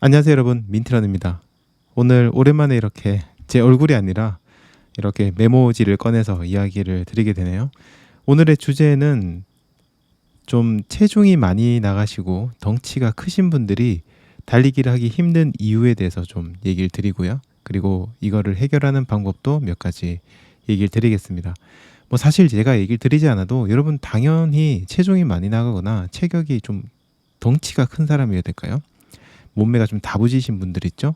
안녕하세요 여러분 민트런입니다. 오늘 오랜만에 이렇게 제 얼굴이 아니라 이렇게 메모지를 꺼내서 이야기를 드리게 되네요. 오늘의 주제는 좀 체중이 많이 나가시고 덩치가 크신 분들이 달리기를 하기 힘든 이유에 대해서 좀 얘기를 드리고요. 그리고 이거를 해결하는 방법도 몇 가지 얘기를 드리겠습니다. 뭐 사실 제가 얘기를 드리지 않아도 여러분 당연히 체중이 많이 나가거나 체격이 좀 덩치가 큰 사람이어야 될까요? 몸매가 좀 다부지신 분들 있죠?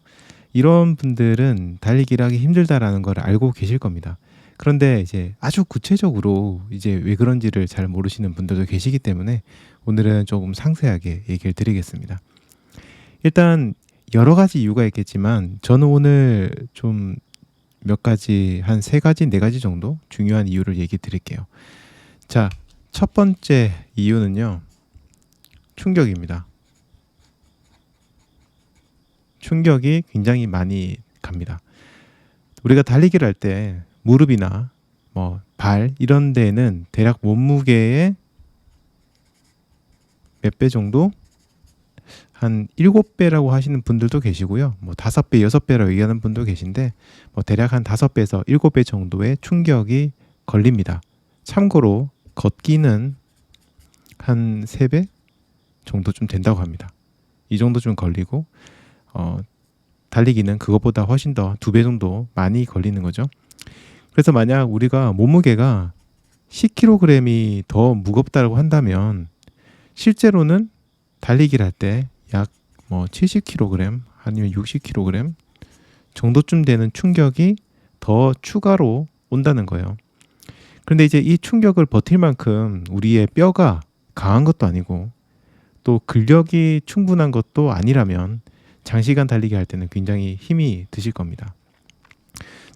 이런 분들은 달리기를 하기 힘들다라는 걸 알고 계실 겁니다. 그런데 이제 아주 구체적으로 이제 왜 그런지를 잘 모르시는 분들도 계시기 때문에 오늘은 조금 상세하게 얘기를 드리겠습니다. 일단 여러 가지 이유가 있겠지만 저는 오늘 좀 몇 가지 한 세 가지 네 가지 정도 중요한 이유를 얘기 드릴게요. 자, 첫 번째 이유는요. 충격입니다. 충격이 굉장히 많이 갑니다. 우리가 달리기를 할 때 무릎이나 뭐 발 이런 데는 대략 몸무게의 몇 배 정도 한 7배라고 하시는 분들도 계시고요. 뭐 5배, 6배라고 얘기하는 분도 계신데 뭐 대략 한 5배에서 7배 정도의 충격이 걸립니다. 참고로 걷기는 한 3배 정도 좀 된다고 합니다. 이 정도 좀 걸리고 어, 달리기는 그것보다 훨씬 더 두 배 정도 많이 걸리는 거죠. 그래서 만약 우리가 몸무게가 10kg이 더 무겁다고 한다면 실제로는 달리기를 할 때 약 뭐 70kg 아니면 60kg 정도쯤 되는 충격이 더 추가로 온다는 거예요. 그런데 이제 이 충격을 버틸 만큼 우리의 뼈가 강한 것도 아니고 또 근력이 충분한 것도 아니라면 장시간 달리기 할 때는 굉장히 힘이 드실 겁니다.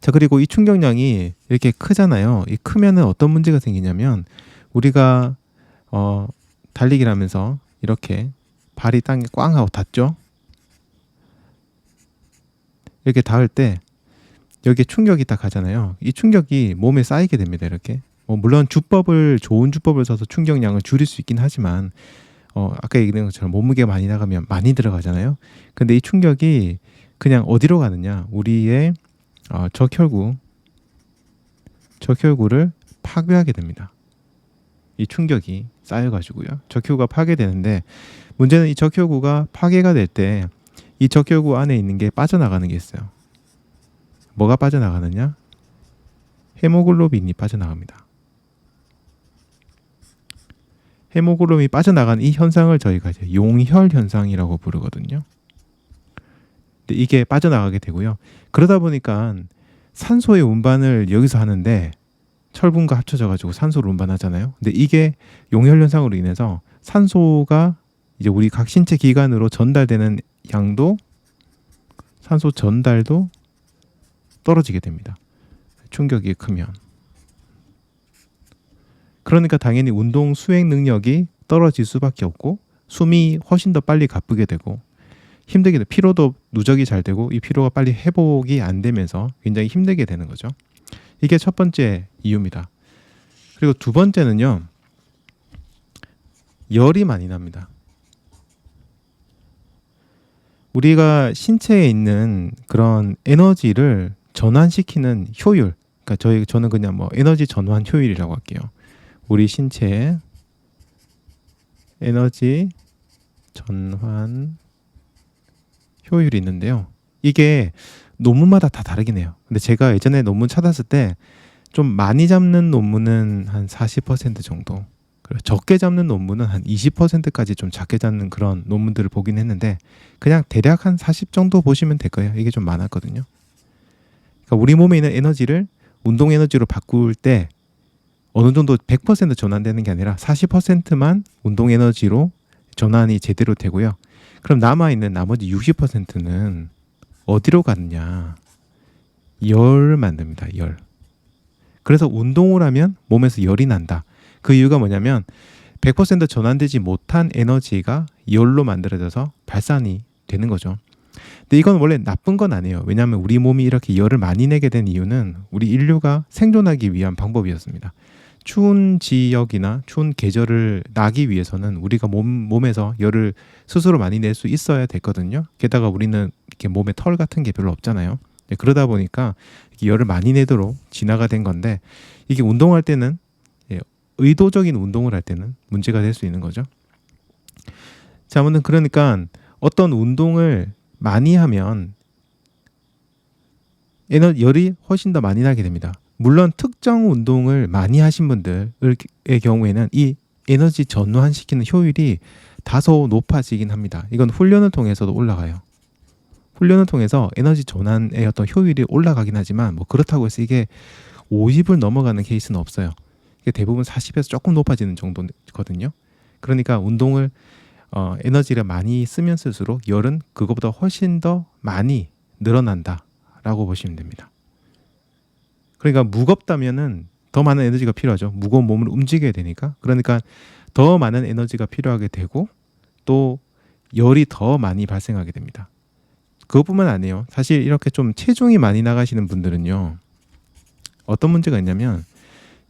자, 그리고 이 충격량이 이렇게 크잖아요. 이 크면은 어떤 문제가 생기냐면 우리가 어 달리기를 하면서 이렇게 발이 땅에 꽝 하고 닿죠. 이렇게 닿을 때 여기에 충격이 딱 가잖아요. 이 충격이 몸에 쌓이게 됩니다. 이렇게. 뭐 물론 주법을 좋은 주법을 써서 충격량을 줄일 수 있긴 하지만 어 아까 얘기한 것처럼 몸무게가 많이 나가면 많이 들어가잖아요. 근데 이 충격이 그냥 어디로 가느냐? 우리의 어, 적혈구 적혈구를 파괴하게 됩니다. 이 충격이 쌓여가지고요. 적혈구가 파괴되는데 문제는 이 적혈구가 파괴가 될 때 이 적혈구 안에 있는 게 빠져나가는 게 있어요. 뭐가 빠져나가느냐? 헤모글로빈이 빠져나갑니다. 헤모글로빈이 빠져나가는 이 현상을 저희가 이제 용혈 현상이라고 부르거든요. 근데 이게 빠져나가게 되고요. 그러다 보니까 산소의 운반을 여기서 하는데 철분과 합쳐져 가지고 산소를 운반하잖아요. 근데 이게 용혈 현상으로 인해서 산소가 이제 우리 각 신체 기관으로 전달되는 양도 산소 전달도 떨어지게 됩니다. 충격이 크면. 그러니까 당연히 운동 수행 능력이 떨어질 수밖에 없고 숨이 훨씬 더 빨리 가쁘게 되고 힘들게 돼. 피로도 누적이 잘 되고 이 피로가 빨리 회복이 안 되면서 굉장히 힘들게 되는 거죠. 이게 첫 번째 이유입니다. 그리고 두 번째는요. 열이 많이 납니다. 우리가 신체에 있는 그런 에너지를 전환시키는 효율. 그러니까 저희 저는 그냥 뭐 에너지 전환 효율이라고 할게요. 우리 신체에 에너지 전환 효율이 있는데요. 이게 논문마다 다 다르긴 해요. 근데 제가 예전에 논문 찾았을 때 좀 많이 잡는 논문은 한 40% 정도. 그리고 적게 잡는 논문은 한 20%까지 좀 작게 잡는 그런 논문들을 보긴 했는데 그냥 대략 한 40 정도 보시면 될 거예요. 이게 좀 많았거든요. 그러니까 우리 몸에 있는 에너지를 운동 에너지로 바꿀 때 어느 정도 100% 전환되는 게 아니라 40%만 운동 에너지로 전환이 제대로 되고요. 그럼 남아 있는 나머지 60%는 어디로 가느냐? 열 만듭니다. 열. 그래서 운동을 하면 몸에서 열이 난다. 그 이유가 뭐냐면 100% 전환되지 못한 에너지가 열로 만들어져서 발산이 되는 거죠. 근데 이건 원래 나쁜 건 아니에요. 왜냐하면 우리 몸이 이렇게 열을 많이 내게 된 이유는 우리 인류가 생존하기 위한 방법이었습니다. 추운 지역이나 추운 계절을 나기 위해서는 우리가 몸 몸에서 열을 스스로 많이 낼 수 있어야 됐거든요. 게다가 우리는 이렇게 몸에 털 같은 게 별로 없잖아요. 네, 그러다 보니까 열을 많이 내도록 진화가 된 건데 이게 운동할 때는 예, 의도적인 운동을 할 때는 문제가 될 수 있는 거죠. 자, 아무튼 그러니까 어떤 운동을 많이 하면 에너 열이 훨씬 더 많이 나게 됩니다. 물론 특정 운동을 많이 하신 분들의 경우에는 이 에너지 전환시키는 효율이 다소 높아지긴 합니다. 이건 훈련을 통해서도 올라가요. 훈련을 통해서 에너지 전환의 어떤 효율이 올라가긴 하지만 뭐 그렇다고 해서 이게 50을 넘어가는 케이스는 없어요. 이게 대부분 40에서 조금 높아지는 정도거든요. 그러니까 운동을 어, 에너지를 많이 쓰면 쓸수록 열은 그것보다 훨씬 더 많이 늘어난다라고 보시면 됩니다. 그러니까 무겁다면은 더 많은 에너지가 필요하죠. 무거운 몸을 움직여야 되니까. 그러니까 더 많은 에너지가 필요하게 되고 또 열이 더 많이 발생하게 됩니다. 그것뿐만 아니에요. 사실 이렇게 좀 체중이 많이 나가시는 분들은요. 어떤 문제가 있냐면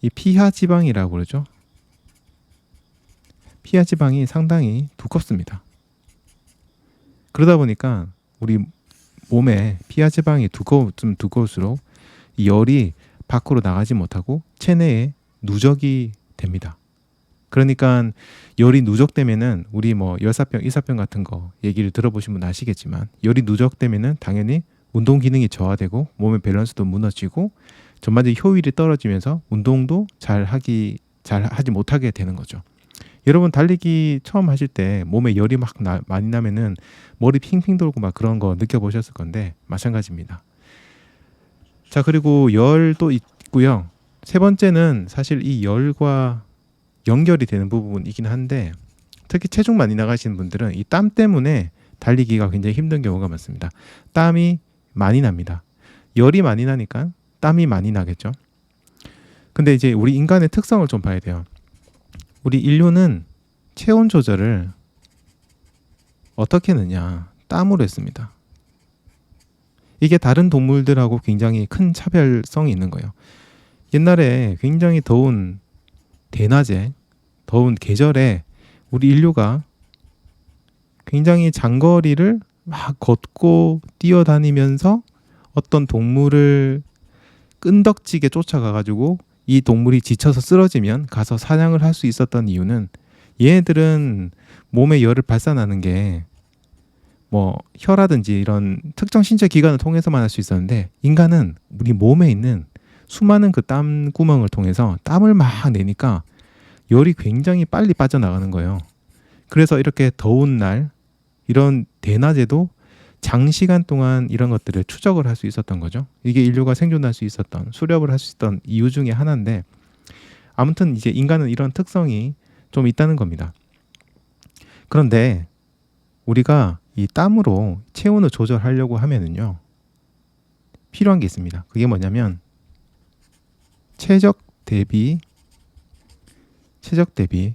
이 피하 지방이라고 그러죠. 피하 지방이 상당히 두껍습니다. 그러다 보니까 우리 몸에 피하 지방이 두꺼우 좀 두꺼울수록 이 열이 밖으로 나가지 못하고 체내에 누적이 됩니다. 그러니까 열이 누적되면은 우리 뭐 열사병, 이사병 같은 거 얘기를 들어보신 분 아시겠지만 열이 누적되면은 당연히 운동 기능이 저하되고 몸의 밸런스도 무너지고 전반적인 효율이 떨어지면서 운동도 잘 하기 잘 하지 못하게 되는 거죠. 여러분 달리기 처음 하실 때 몸에 열이 막 나, 많이 나면은 머리 핑핑 돌고 막 그런 거 느껴보셨을 건데 마찬가지입니다. 자 그리고 열도 있고요. 세 번째는 사실 이 열과 연결이 되는 부분이긴 한데 특히 체중 많이 나가시는 분들은 이 땀 때문에 달리기가 굉장히 힘든 경우가 많습니다. 땀이 많이 납니다. 열이 많이 나니까 땀이 많이 나겠죠. 근데 이제 우리 인간의 특성을 좀 봐야 돼요. 우리 인류는 체온 조절을 어떻게 했느냐? 땀으로 했습니다. 이게 다른 동물들하고 굉장히 큰 차별성이 있는 거예요. 옛날에 굉장히 더운 대낮에 더운 계절에 우리 인류가 굉장히 장거리를 막 걷고 뛰어다니면서 어떤 동물을 끈덕지게 쫓아가 가지고 이 동물이 지쳐서 쓰러지면 가서 사냥을 할 수 있었던 이유는 얘네들은 몸에 열을 발산하는 게 뭐 혀라든지 이런 특정 신체 기관을 통해서만 할 수 있었는데 인간은 우리 몸에 있는 수많은 그 땀 구멍을 통해서 땀을 막 내니까 열이 굉장히 빨리 빠져나가는 거예요. 그래서 이렇게 더운 날 이런 대낮에도 장시간 동안 이런 것들을 추적을 할 수 있었던 거죠. 이게 인류가 생존할 수 있었던 수렵을 할 수 있었던 이유 중에 하나인데 아무튼 이제 인간은 이런 특성이 좀 있다는 겁니다. 그런데 우리가 이 땀으로 체온을 조절하려고 하면은요 필요한 게 있습니다. 그게 뭐냐면 최적 대비 최적 대비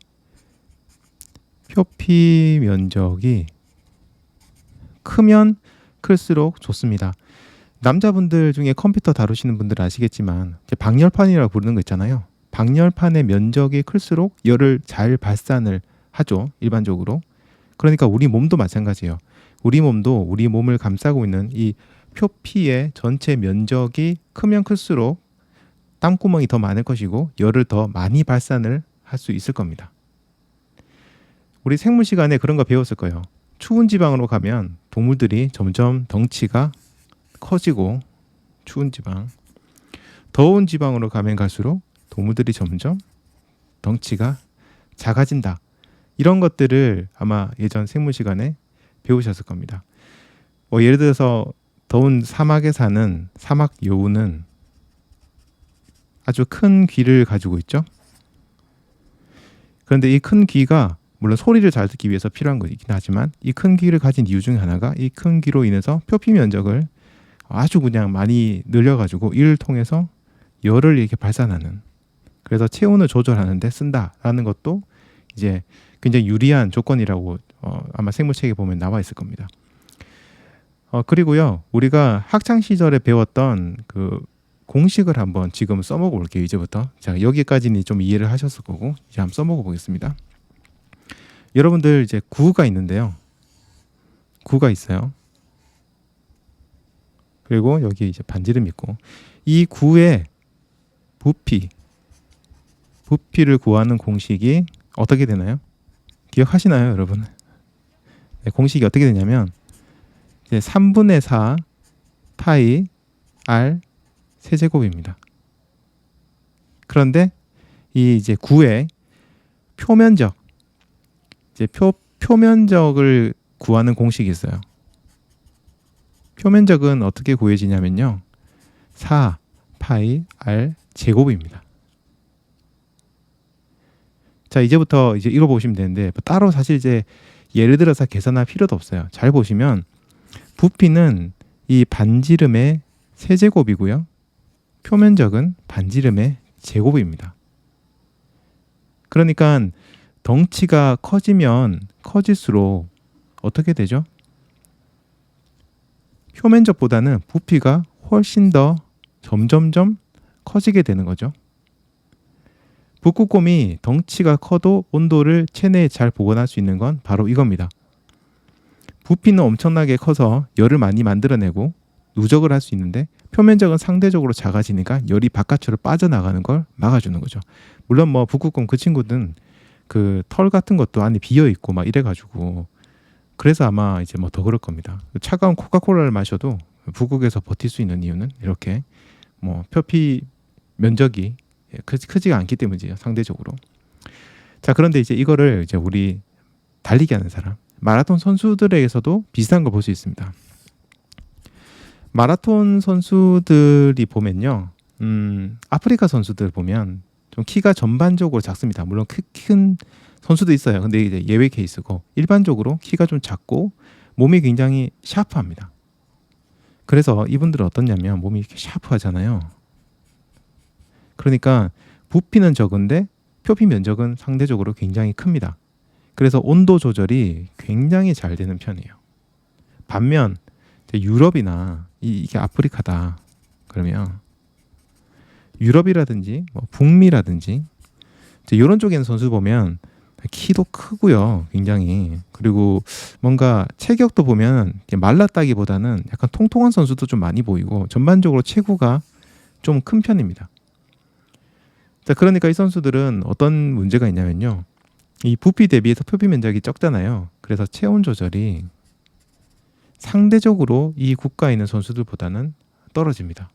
표피 면적이 크면 클수록 좋습니다. 남자분들 중에 컴퓨터 다루시는 분들 아시겠지만 방열판이라고 부르는 거 있잖아요. 방열판의 면적이 클수록 열을 잘 발산을 하죠. 일반적으로. 그러니까 우리 몸도 마찬가지예요. 우리 몸도 우리 몸을 감싸고 있는 이 표피의 전체 면적이 크면 클수록 땀구멍이 더 많을 것이고 열을 더 많이 발산을 할 수 있을 겁니다. 우리 생물 시간에 그런 거 배웠을 거예요. 추운 지방으로 가면 동물들이 점점 덩치가 커지고 추운 지방 더운 지방으로 가면 갈수록 동물들이 점점 덩치가 작아진다. 이런 것들을 아마 예전 생물 시간에 배우셨을 겁니다. 뭐 예를 들어서 더운 사막에 사는 사막 여우는 아주 큰 귀를 가지고 있죠. 그런데 이 큰 귀가 물론 소리를 잘 듣기 위해서 필요한 거긴 하지만 이 큰 귀를 가진 이유 중에 하나가 이 큰 귀로 인해서 표피 면적을 아주 그냥 많이 늘려가지고 이를 통해서 열을 이렇게 발산하는 그래서 체온을 조절하는데 쓴다라는 것도 이제 굉장히 유리한 조건이라고 어, 아마 생물책에 보면 나와 있을 겁니다. 어, 그리고요 우리가 학창 시절에 배웠던 그 공식을 한번 지금 써먹어 볼게요. 이제부터. 자, 여기까지는 좀 이해를 하셨을 거고 이제 한번 써먹어 보겠습니다. 여러분들 이제 구가 있는데요. 구가 있어요. 그리고 여기 이제 반지름 있고 이 구의 부피 부피를 구하는 공식이 어떻게 되나요? 기억하시나요, 여러분? 네, 공식이 어떻게 되냐면 이제 3분의 4 파이 r 세제곱입니다. 그런데 이 이제 구의 표면적 이제 표 표면적을 구하는 공식이 있어요. 표면적은 어떻게 구해지냐면요. 4 파이 r 제곱입니다. 자, 이제부터 이제 읽어 보시면 되는데 뭐 따로 사실 이제 예를 들어서 계산할 필요도 없어요. 잘 보시면 부피는 이 반지름의 세제곱이고요. 표면적은 반지름의 제곱입니다. 그러니까 덩치가 커지면 커질수록 어떻게 되죠? 표면적보다는 부피가 훨씬 더 점점점 커지게 되는 거죠. 북극곰이 덩치가 커도 온도를 체내에 잘 보관할 수 있는 건 바로 이겁니다. 부피는 엄청나게 커서 열을 많이 만들어내고 누적을 할 수 있는데 표면적은 상대적으로 작아지니까 열이 바깥으로 빠져나가는 걸 막아주는 거죠. 물론 뭐 북극곰 그 친구든 그 털 같은 것도 안에 비어 있고 막 이래가지고 그래서 아마 이제 뭐 더 그럴 겁니다. 차가운 코카콜라를 마셔도 북극에서 버틸 수 있는 이유는 이렇게 뭐 표피 면적이 크, 크지가 않기 때문이죠 상대적으로. 자 그런데 이제 이거를 이제 우리 달리기 하는 사람 마라톤 선수들에게서도 비슷한 걸 볼 수 있습니다. 마라톤 선수들이 보면요, 음, 아프리카 선수들 보면 좀 키가 전반적으로 작습니다. 물론 크, 큰 선수도 있어요. 근데 이제 예외 케이스고 일반적으로 키가 좀 작고 몸이 굉장히 샤프합니다. 그래서 이분들은 어떻냐면 몸이 이렇게 샤프하잖아요. 그러니까 부피는 적은데 표피 면적은 상대적으로 굉장히 큽니다. 그래서 온도 조절이 굉장히 잘 되는 편이에요. 반면 유럽이나 이, 게 아프리카다 그러면 유럽이라든지 뭐 북미라든지 이런 쪽에는 선수 보면 키도 크고요, 굉장히 그리고 뭔가 체격도 보면 말랐다기보다는 약간 통통한 선수도 좀 많이 보이고 전반적으로 체구가 좀 큰 편입니다. 자, 그러니까 이 선수들은 어떤 문제가 있냐면요. 이 부피 대비해서 표피 면적이 적잖아요. 그래서 체온 조절이 상대적으로 이 국가에 있는 선수들보다는 떨어집니다.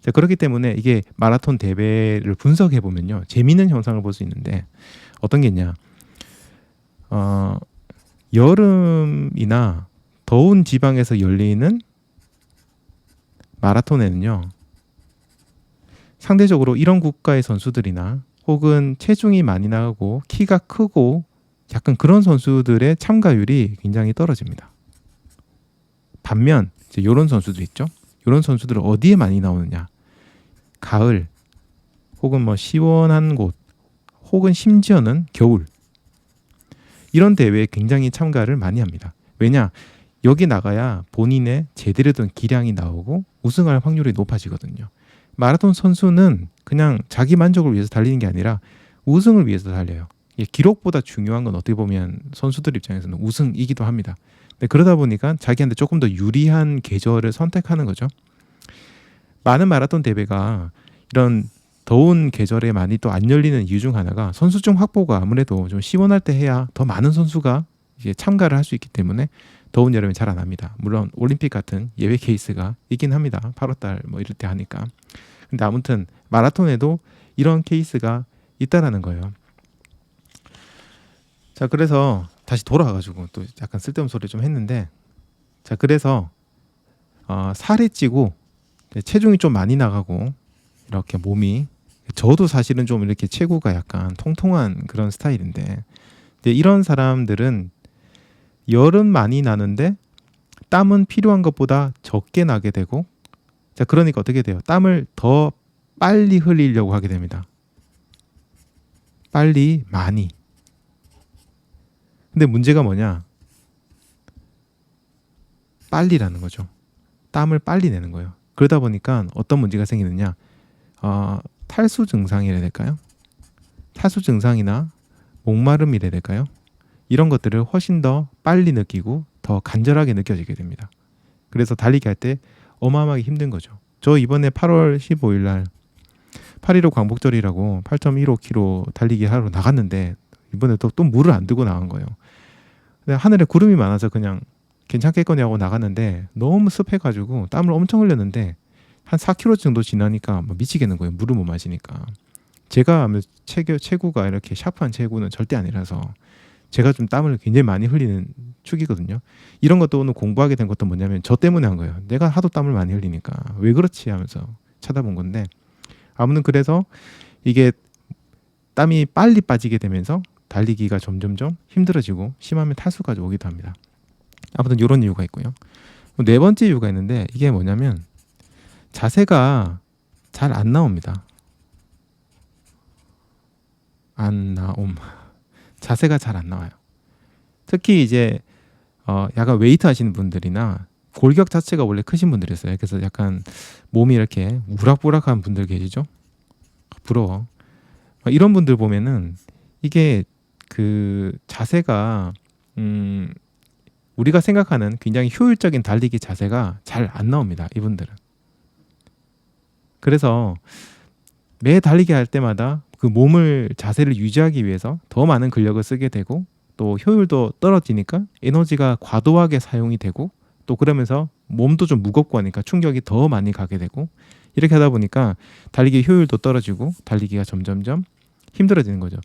자, 그렇기 때문에 이게 마라톤 대회를 분석해 보면요. 재미있는 현상을 볼 수 있는데 어떤 게 있냐? 어, 여름이나 더운 지방에서 열리는 마라톤에는요. 상대적으로 이런 국가의 선수들이나 혹은 체중이 많이 나가고 키가 크고 약간 그런 선수들의 참가율이 굉장히 떨어집니다. 반면 이제 이런 선수들 있죠. 이런 선수들은 어디에 많이 나오느냐? 가을 혹은 뭐 시원한 곳 혹은 심지어는 겨울 이런 대회에 굉장히 참가를 많이 합니다. 왜냐? 여기 나가야 본인의 제대로 된 기량이 나오고 우승할 확률이 높아지거든요. 마라톤 선수는 그냥 자기 만족을 위해서 달리는 게 아니라 우승을 위해서 달려요. 기록보다 중요한 건 어떻게 보면 선수들 입장에서는 우승이기도 합니다. 네, 그러다 보니까 자기한테 조금 더 유리한 계절을 선택하는 거죠. 많은 마라톤 대회가 이런 더운 계절에 많이 또 안 열리는 이유 중 하나가 선수증 확보가 아무래도 좀 시원할 때 해야 더 많은 선수가 이제 참가를 할 수 있기 때문에 더운 여름에 잘 안 합니다. 물론 올림픽 같은 예외 케이스가 있긴 합니다. 8월달 뭐 이럴 때 하니까. 근데 아무튼 마라톤에도 이런 케이스가 있다라는 거예요. 자, 그래서 다시 돌아와가지고 또 약간 쓸데없는 소리 좀 했는데, 자, 그래서 어, 살이 찌고 체중이 좀 많이 나가고 이렇게 몸이 저도 사실은 좀 이렇게 체구가 약간 통통한 그런 스타일인데, 이런 사람들은 열은 많이 나는데 땀은 필요한 것보다 적게 나게 되고 자, 그러니까 어떻게 돼요? 땀을 더 빨리 흘리려고 하게 됩니다. 빨리, 많이. 근데 문제가 뭐냐? 빨리라는 거죠. 땀을 빨리 내는 거예요. 그러다 보니까 어떤 문제가 생기느냐? 어, 탈수 증상이라 해야 될까요? 탈수 증상이나 목마름이라 해야 될까요? 이런 것들을 훨씬 더 빨리 느끼고 더 간절하게 느껴지게 됩니다. 그래서 달리기 할 때 어마어마하게 힘든 거죠. 저 이번에 8월 15일 날 8.15 광복절이라고 8.15km 달리기 하러 나갔는데 이번에 또, 또 물을 안 들고 나간 거예요. 근데 하늘에 구름이 많아서 그냥 괜찮겠거냐고 나갔는데 너무 습해가지고 땀을 엄청 흘렸는데 한 4km 정도 지나니까 막 미치겠는 거예요. 물을 못 마시니까. 제가 체구, 체구가 이렇게 샤프한 체구는 절대 아니라서 제가 좀 땀을 굉장히 많이 흘리는 축이거든요. 이런 것도 오늘 공부하게 된 것도 뭐냐면 저 때문에 한 거예요. 내가 하도 땀을 많이 흘리니까 왜 그렇지 하면서 찾아본 건데 아무튼 그래서 이게 땀이 빨리 빠지게 되면서 달리기가 점점점 힘들어지고 심하면 탈수까지 오기도 합니다. 아무튼 이런 이유가 있고요. 네 번째 이유가 있는데 이게 뭐냐면 자세가 잘 안 나옵니다. 안 나옴. 자세가 잘 안 나와요. 특히 이제 어 약간 웨이트 하시는 분들이나 골격 자체가 원래 크신 분들이 있어요. 그래서 약간 몸이 이렇게 우락부락한 분들 계시죠? 부러워. 어, 이런 분들 보면은 이게 그 자세가 음 우리가 생각하는 굉장히 효율적인 달리기 자세가 잘 안 나옵니다. 이분들은. 그래서 매 달리기 할 때마다 그 몸을 자세를 유지하기 위해서 더 많은 근력을 쓰게 되고 또 효율도 떨어지니까 에너지가 과도하게 사용이 되고 또 그러면서 몸도 좀 무겁고 하니까 충격이 더 많이 가게 되고 이렇게 하다 보니까 달리기 효율도 떨어지고 달리기가 점점점 힘들어지는 거죠.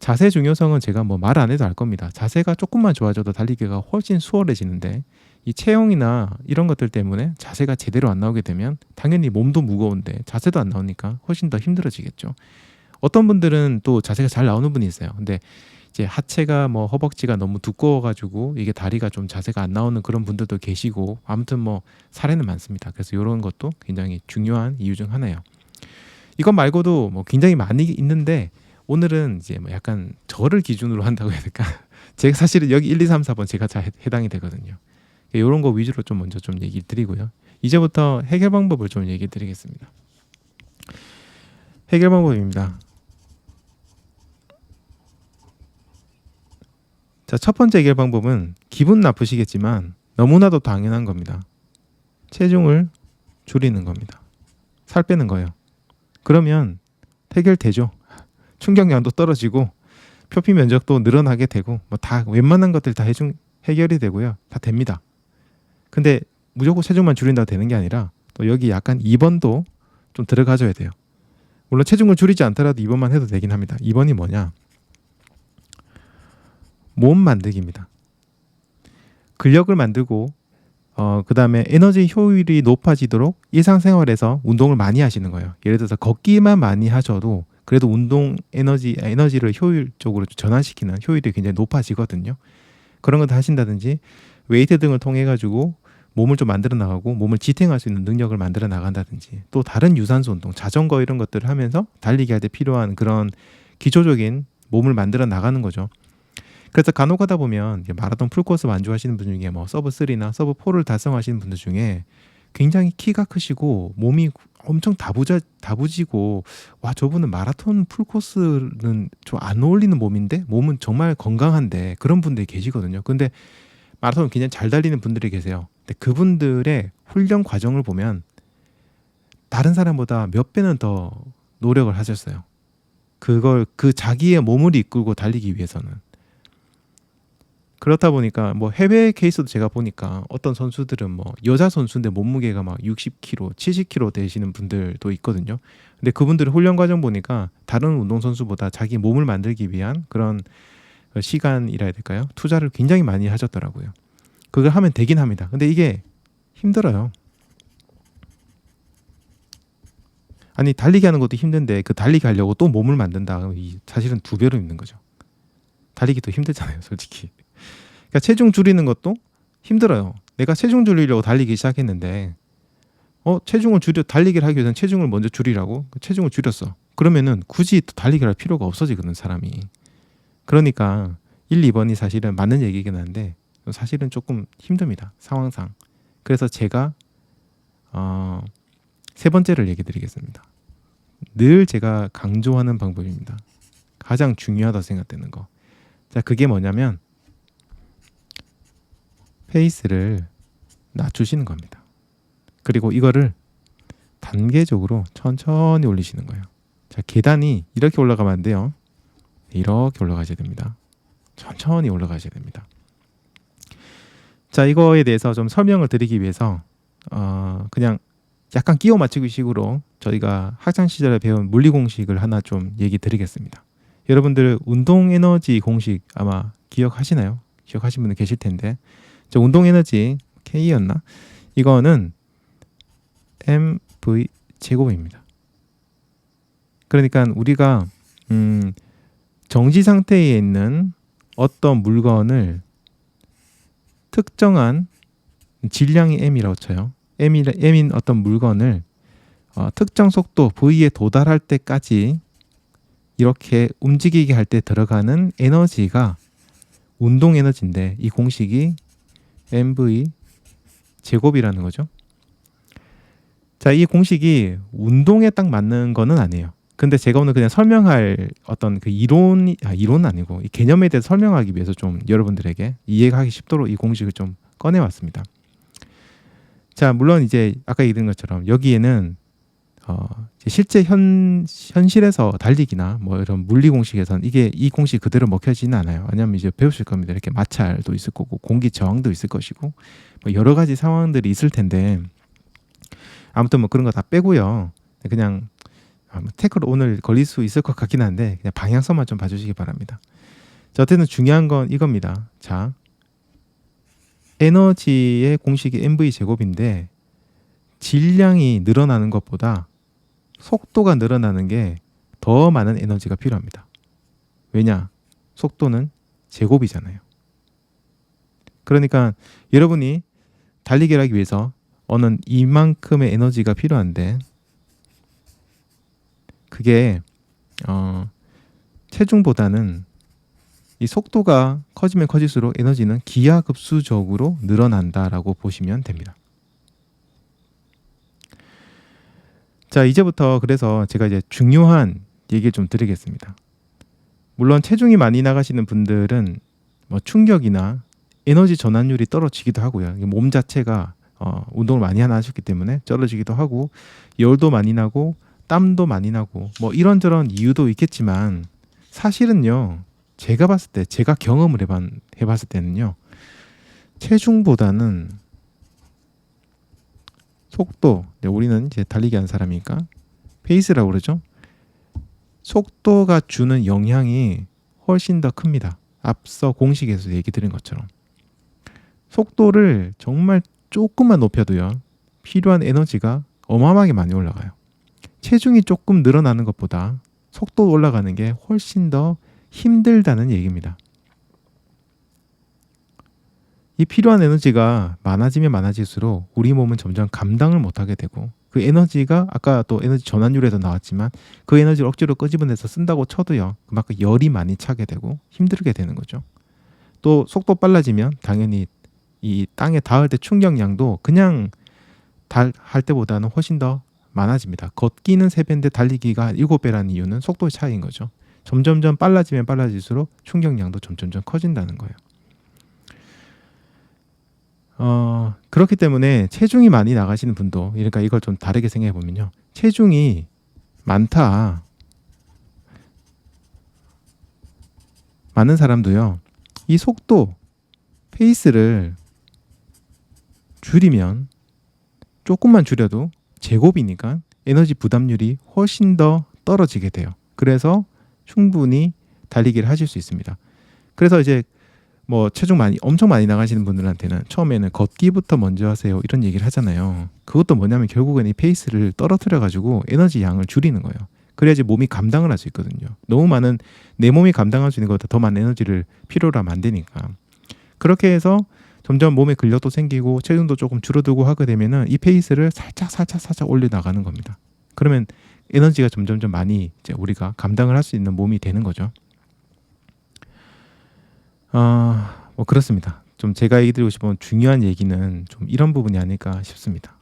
자세 중요성은 제가 뭐 말 안 해도 알 겁니다. 자세가 조금만 좋아져도 달리기가 훨씬 수월해지는데 이 체형이나 이런 것들 때문에 자세가 제대로 안 나오게 되면 당연히 몸도 무거운데 자세도 안 나오니까 훨씬 더 힘들어지겠죠. 어떤 분들은 또 자세가 잘 나오는 분이 있어요. 근데 이제 하체가 뭐 허벅지가 너무 두꺼워가지고 이게 다리가 좀 자세가 안 나오는 그런 분들도 계시고 아무튼 뭐 사례는 많습니다. 그래서 이런 것도 굉장히 중요한 이유 중 하나예요. 이것 말고도 뭐 굉장히 많이 있는데 오늘은 이제 뭐 약간 저를 기준으로 한다고 해야 될까? 제가 사실은 여기 1, 2, 3, 4번 제가 잘 해당이 되거든요. 이런 거 위주로 좀 먼저 좀 얘기 드리고요. 이제부터 해결 방법을 좀 얘기 드리겠습니다. 해결 방법입니다. 자, 첫 번째 해결 방법은 기분 나쁘시겠지만 너무나도 당연한 겁니다. 체중을 줄이는 겁니다. 살 빼는 거예요. 그러면 해결되죠. 충격량도 떨어지고 표피 면적도 늘어나게 되고 뭐 다 웬만한 것들 다 해중 해결이 되고요. 다 됩니다. 근데 무조건 체중만 줄인다고 되는 게 아니라 또 여기 약간 2번도 좀 들어가줘야 돼요. 물론 체중을 줄이지 않더라도 2번만 해도 되긴 합니다. 2번이 뭐냐? 몸 만들기입니다. 근력을 만들고 어, 그 다음에 에너지 효율이 높아지도록 일상생활에서 운동을 많이 하시는 거예요. 예를 들어서 걷기만 많이 하셔도 그래도 운동 에너지, 에너지를 효율적으로 전환시키는 효율이 굉장히 높아지거든요. 그런 것도 하신다든지 웨이트 등을 통해 가지고 몸을 좀 만들어 나가고 몸을 지탱할 수 있는 능력을 만들어 나간다든지 또 다른 유산소 운동, 자전거 이런 것들을 하면서 달리기 할 때 필요한 그런 기초적인 몸을 만들어 나가는 거죠. 그래서 간혹 하다 보면 마라톤 풀코스 완주하시는 분 중에 뭐 서브 3나 서브 4를 달성하시는 분들 중에 굉장히 키가 크시고 몸이 엄청 다부자 다부지고 와 저분은 마라톤 풀코스는 좀 안 어울리는 몸인데 몸은 정말 건강한데 그런 분들이 계시거든요. 근데 마라톤 굉장히 잘 달리는 분들이 계세요. 근데 그분들의 훈련 과정을 보면 다른 사람보다 몇 배는 더 노력을 하셨어요. 그걸 그 자기의 몸을 이끌고 달리기 위해서는 그렇다 보니까 뭐 해외 케이스도 제가 보니까 어떤 선수들은 뭐 여자 선수인데 몸무게가 막 60kg, 70kg 되시는 분들도 있거든요. 근데 그분들의 훈련 과정 보니까 다른 운동 선수보다 자기 몸을 만들기 위한 그런 시간이라 해야 될까요? 투자를 굉장히 많이 하셨더라고요. 그걸 하면 되긴 합니다. 근데 이게 힘들어요. 아니 달리기 하는 것도 힘든데 그 달리기 하려고 또 몸을 만든다. 이 사실은 두 배로 힘든 거죠. 달리기도 힘들잖아요, 솔직히. 그러니까 체중 줄이는 것도 힘들어요. 내가 체중 줄이려고 달리기 시작했는데 어 체중을 줄여 달리기를 하기 위해서는 체중을 먼저 줄이라고 그 체중을 줄였어. 그러면은 굳이 또 달리기를 할 필요가 없어지거든 사람이. 그러니까 1, 2번이 사실은 맞는 얘기긴 한데 사실은 조금 힘듭니다 상황상. 그래서 제가 어 세 번째를 얘기 드리겠습니다. 늘 제가 강조하는 방법입니다. 가장 중요하다 생각되는 거. 자, 그게 뭐냐면 페이스를 낮추시는 겁니다. 그리고 이거를 단계적으로 천천히 올리시는 거예요. 자, 계단이 이렇게 올라가면 안 돼요. 이렇게 올라가셔야 됩니다. 천천히 올라가셔야 됩니다. 자, 이거에 대해서 좀 설명을 드리기 위해서 어, 그냥 약간 끼워 맞추기 식으로 저희가 학창 시절에 배운 물리 공식을 하나 좀 얘기 드리겠습니다. 여러분들 운동 에너지 공식 아마 기억하시나요? 기억하신 분들 계실 텐데 저 운동 에너지 K였나? 이거는 mv 제곱입니다. 그러니까 우리가 음, 정지 상태에 있는 어떤 물건을 특정한 질량이 m이라고 쳐요. m이 m인 어떤 물건을 어, 특정 속도 v에 도달할 때까지 이렇게 움직이게 할 때 들어가는 에너지가 운동 에너지인데 이 공식이 mv 제곱이라는 거죠. 자, 이 공식이 운동에 딱 맞는 거는 아니에요. 근데 제가 오늘 그냥 설명할 어떤 그 이론, 아, 이론은 아니고 이 개념에 대해서 설명하기 위해서 좀 여러분들에게 이해하기 쉽도록 이 공식을 좀 꺼내 왔습니다. 자, 물론 이제 아까 얘기한 것처럼 여기에는 어, 실제 현 현실에서 달리기나 뭐 이런 물리 공식에선 이게 이 공식 그대로 먹혀지는 않아요. 왜냐하면 이제 배우실 겁니다. 이렇게 마찰도 있을 거고 공기 저항도 있을 것이고 뭐 여러 가지 상황들이 있을 텐데 아무튼 뭐 그런 거 다 빼고요. 그냥 태클 오늘 걸릴 수 있을 것 같긴 한데 그냥 방향성만 좀 봐주시기 바랍니다. 자, 어쨌든 중요한 건 이겁니다. 자, 에너지의 공식이 mv 제곱인데 질량이 늘어나는 것보다 속도가 늘어나는 게 더 많은 에너지가 필요합니다. 왜냐? 속도는 제곱이잖아요. 그러니까 여러분이 달리기를 하기 위해서 어느 이만큼의 에너지가 필요한데 그게 어, 체중보다는 이 속도가 커지면 커질수록 에너지는 기하급수적으로 늘어난다라고 보시면 됩니다. 자, 이제부터 그래서 제가 이제 중요한 얘기를 좀 드리겠습니다. 물론 체중이 많이 나가시는 분들은 뭐 충격이나 에너지 전환율이 떨어지기도 하고요. 몸 자체가 어, 운동을 많이 안 하셨기 때문에 떨어지기도 하고 열도 많이 나고 땀도 많이 나고 뭐 이런저런 이유도 있겠지만 사실은요 제가 봤을 때 제가 경험을 해봤, 해봤을 때는요 체중보다는 속도. 네, 우리는 이제 달리기 하는 사람이니까 페이스라고 그러죠. 속도가 주는 영향이 훨씬 더 큽니다. 앞서 공식에서 얘기 드린 것처럼. 속도를 정말 조금만 높여도요 필요한 에너지가 어마어마하게 많이 올라가요. 체중이 조금 늘어나는 것보다 속도 올라가는 게 훨씬 더 힘들다는 얘기입니다. 이 필요한 에너지가 많아지면 많아질수록 우리 몸은 점점 감당을 못하게 되고 그 에너지가 아까 또 에너지 전환율에도 나왔지만 그 에너지를 억지로 끄집어내서 쓴다고 쳐도요 그만큼 열이 많이 차게 되고 힘들게 되는 거죠. 또 속도 빨라지면 당연히 이 땅에 닿을 때 충격량도 그냥 할 때보다는 훨씬 더 많아집니다. 걷기는 3배인데 달리기가 7배라는 이유는 속도의 차이인 거죠. 점점점 빨라지면 빨라질수록 충격량도 점점점 커진다는 거예요. 어, 그렇기 때문에 체중이 많이 나가시는 분도 그러니까 이걸 좀 다르게 생각해 보면요. 체중이 많다. 많은 사람도요. 이 속도 페이스를 줄이면 조금만 줄여도 제곱이니까 에너지 부담률이 훨씬 더 떨어지게 돼요. 그래서 충분히 달리기를 하실 수 있습니다. 그래서 이제 뭐 체중 많이 엄청 많이 나가시는 분들한테는 처음에는 걷기부터 먼저 하세요 이런 얘기를 하잖아요. 그것도 뭐냐면 결국엔 이 페이스를 떨어뜨려 가지고 에너지 양을 줄이는 거예요. 그래야지 몸이 감당을 할 수 있거든요. 너무 많은 내 몸이 감당할 수 있는 것보다 더 많은 에너지를 필요로 하면 안 되니까. 그렇게 해서 점점 몸에 근력도 생기고 체중도 조금 줄어들고 하게 되면은 이 페이스를 살짝 살짝 살짝 올려 나가는 겁니다. 그러면 에너지가 점점 점 많이 이제 우리가 감당을 할 수 있는 몸이 되는 거죠. 어, 뭐 그렇습니다. 좀 제가 얘기 드리고 싶은 중요한 얘기는 좀 이런 부분이 아닐까 싶습니다.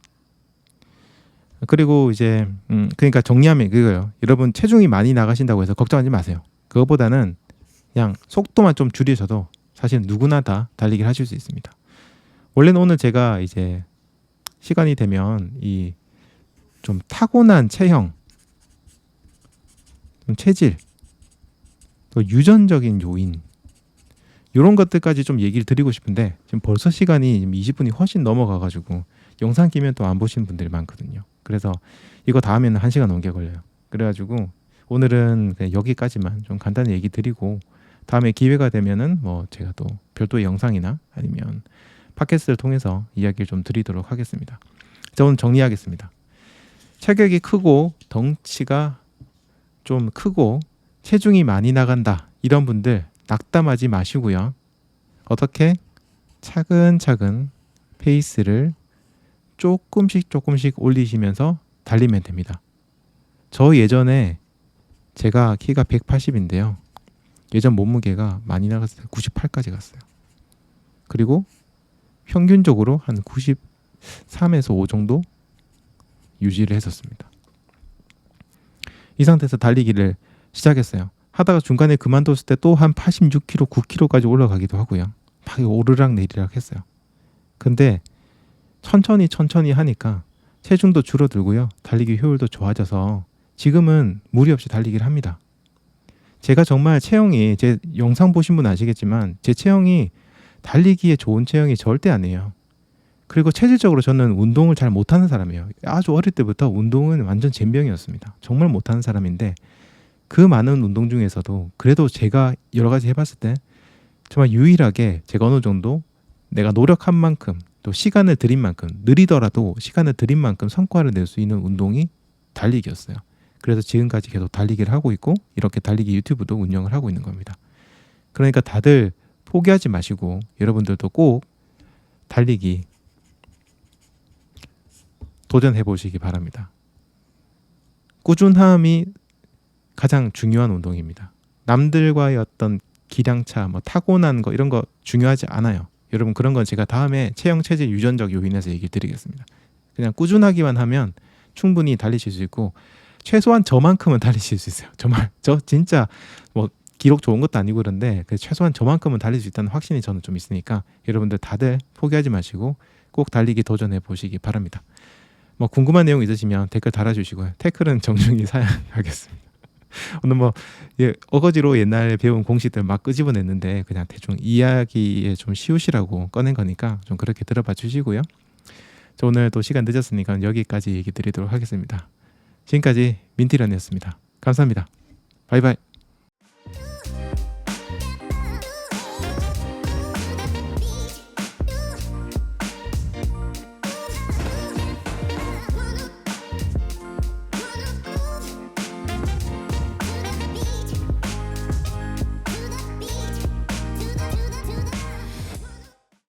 그리고 이제 음 그러니까 정리하면 그거예요. 여러분 체중이 많이 나가신다고 해서 걱정하지 마세요. 그것보다는 그냥 속도만 좀 줄이셔도 사실 누구나 다 달리기를 하실 수 있습니다. 원래는 오늘 제가 이제 시간이 되면 이 좀 타고난 체형, 좀 체질, 또 유전적인 요인 이런 것들까지 좀 얘기를 드리고 싶은데 지금 벌써 시간이 지금 20분이 훨씬 넘어가가지고 영상 끼면 또 안 보시는 분들이 많거든요. 그래서 이거 다음에는 한 시간 넘게 걸려요. 그래가지고 오늘은 여기까지만 좀 간단히 얘기 드리고 다음에 기회가 되면은 뭐 제가 또 별도의 영상이나 아니면 팟캐스트를 통해서 이야기를 좀 드리도록 하겠습니다. 자 오늘 정리하겠습니다. 체격이 크고 덩치가 좀 크고 체중이 많이 나간다 이런 분들 낙담하지 마시고요. 어떻게 차근차근 페이스를 조금씩 조금씩 올리시면서 달리면 됩니다. 저 예전에 제가 키가 180인데요. 예전 몸무게가 많이 나갔을 때 98까지 갔어요. 그리고 평균적으로 한 93에서 5 정도 유지를 했었습니다. 이 상태에서 달리기를 시작했어요. 하다가 중간에 그만뒀을 때 또 한 86kg, 9kg까지 올라가기도 하고요. 막 오르락 내리락 했어요. 근데 천천히 천천히 하니까 체중도 줄어들고요. 달리기 효율도 좋아져서 지금은 무리 없이 달리기를 합니다. 제가 정말 체형이 제 영상 보신 분 아시겠지만 제 체형이 달리기에 좋은 체형이 절대 아니에요. 그리고 체질적으로 저는 운동을 잘 못하는 사람이에요. 아주 어릴 때부터 운동은 완전 젬병이었습니다. 정말 못하는 사람인데 그 많은 운동 중에서도 그래도 제가 여러 가지 해봤을 때 정말 유일하게 제가 어느 정도 내가 노력한 만큼 또 시간을 들인 만큼 느리더라도 시간을 들인 만큼 성과를 낼 수 있는 운동이 달리기였어요. 그래서 지금까지 계속 달리기를 하고 있고 이렇게 달리기 유튜브도 운영을 하고 있는 겁니다. 그러니까 다들 포기하지 마시고 여러분들도 꼭 달리기 도전해 보시기 바랍니다. 꾸준함이 가장 중요한 운동입니다. 남들과의 어떤 기량차, 뭐 타고난 거 이런 거 중요하지 않아요. 여러분 그런 건 제가 다음에 체형 체질 유전적 요인에서 얘기 드리겠습니다. 그냥 꾸준하기만 하면 충분히 달리실 수 있고 최소한 저만큼은 달리실 수 있어요. 정말 저 진짜 뭐 기록 좋은 것도 아니고 그런데 그 최소한 저만큼은 달릴 수 있다는 확신이 저는 좀 있으니까 여러분들 다들 포기하지 마시고 꼭 달리기 도전해 보시기 바랍니다. 뭐 궁금한 내용 있으시면 댓글 달아주시고요. 태클은 정중히 사양하겠습니다. 오늘 뭐 예, 어거지로 옛날에 배운 공식들 막 끄집어냈는데 그냥 대충 이야기에 좀 쉬우시라고 꺼낸 거니까 좀 그렇게 들어봐 주시고요. 저 오늘 또 시간 늦었으니까 여기까지 얘기 드리도록 하겠습니다. 지금까지 민티런이었습니다. 감사합니다. 바이바이.